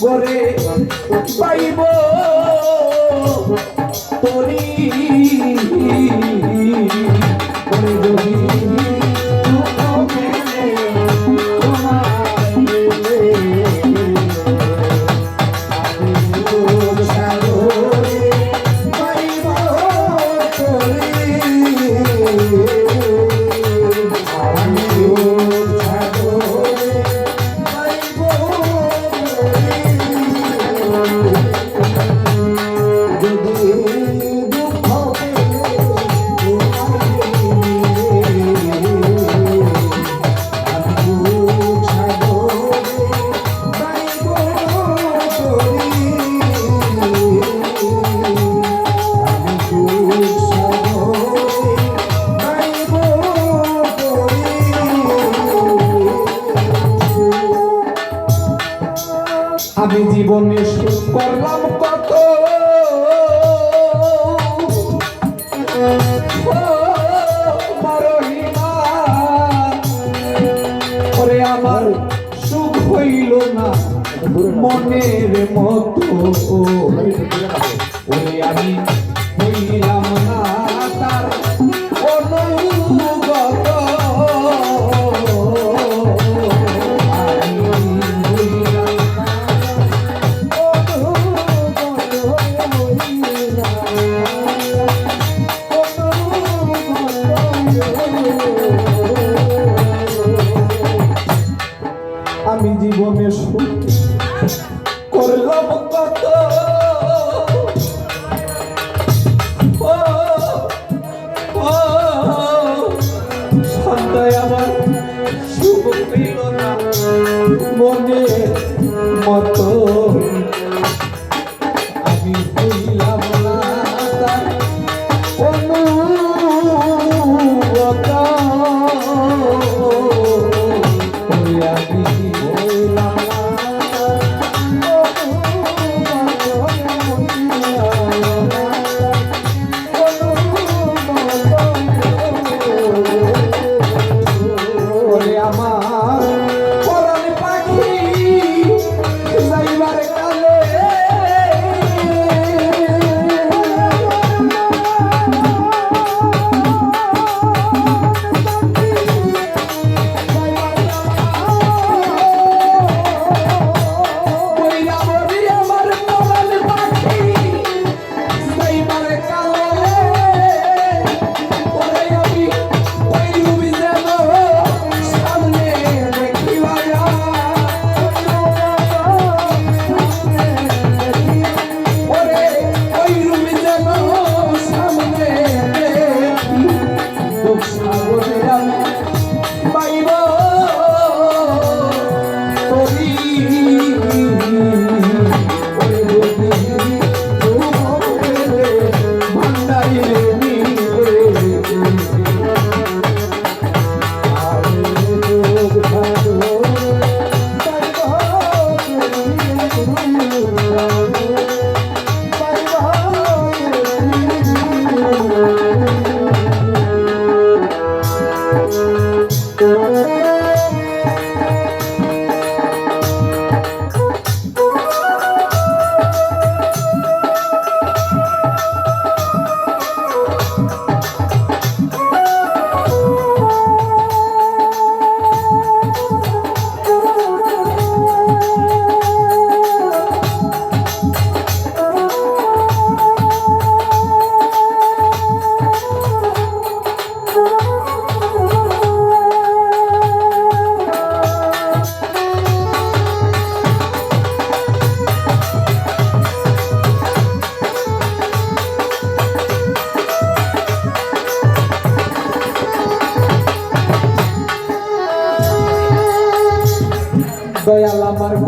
করে পাইব তরি মনের মতো। ওরে আমি হইলাম you.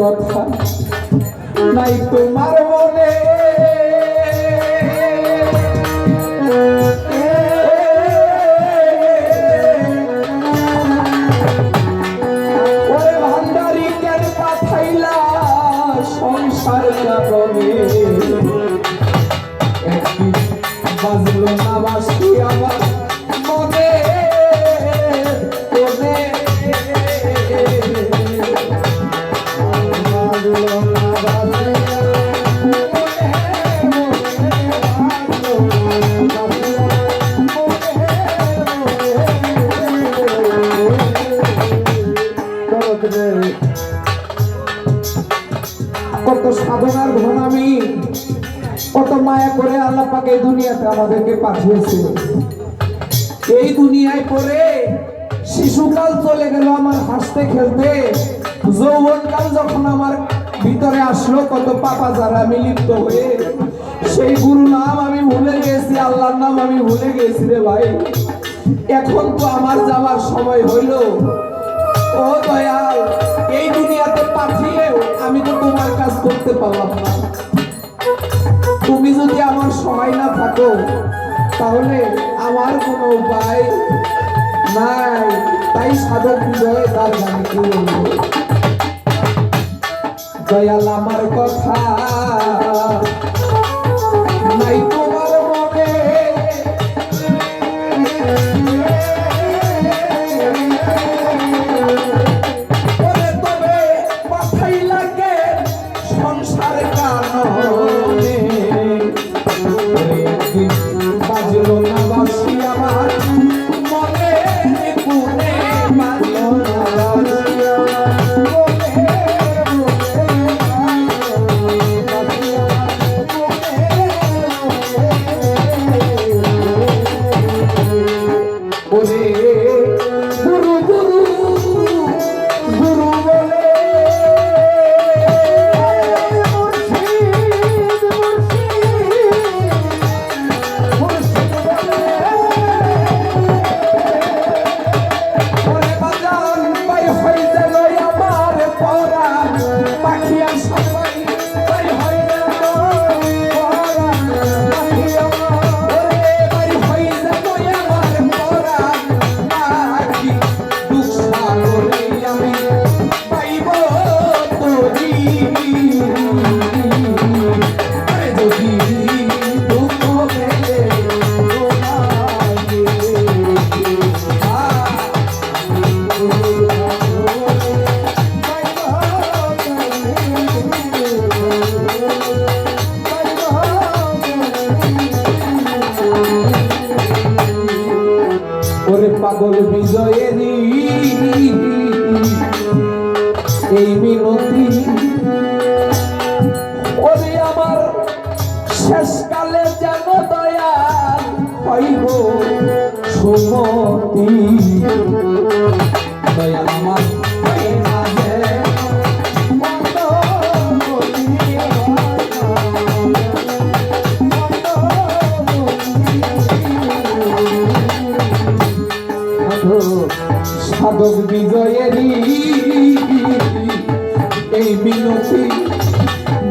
কথা নাই তোমার এই দুনিয়াতে আমাদেরকে পাঠিয়েছে। এই দুনিয়ায় পড়ে শিশুকাল চলে গেল, আমার হাসতে খেলতে। যৌবনকাল যখন আমার ভিতরে আসলো, কত পাপা যারা আমি লিপ্ত হয়ে, সেই গুরু নাম আমি ভুলে গেছি, আল্লাহর নাম আমি ভুলে গেছি রে ভাই। এখন তো আমার যাওয়ার সময় হইল। ও দয়াল, এই দুনিয়াতে পাঠিয়েও আমি তো তোমার কাজ করতে পারলাম না। তুমি যদি আমার সহায় না থাকো, তাহলে আমার কোনো উপায় নাই। তাই সাধক বিজয় তার দয়াল আমার কথা। পাগল বিজয়েরই এই মিনতি। ওরে আমার শেষকালে যেন দয়াল হইব সুমতি।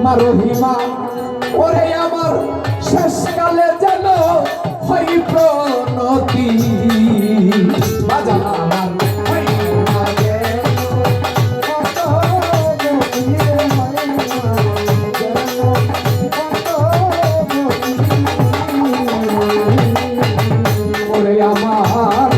মারহিমা ওরে আমার শেষকালে যেন হই প্রণতি। আমার আমার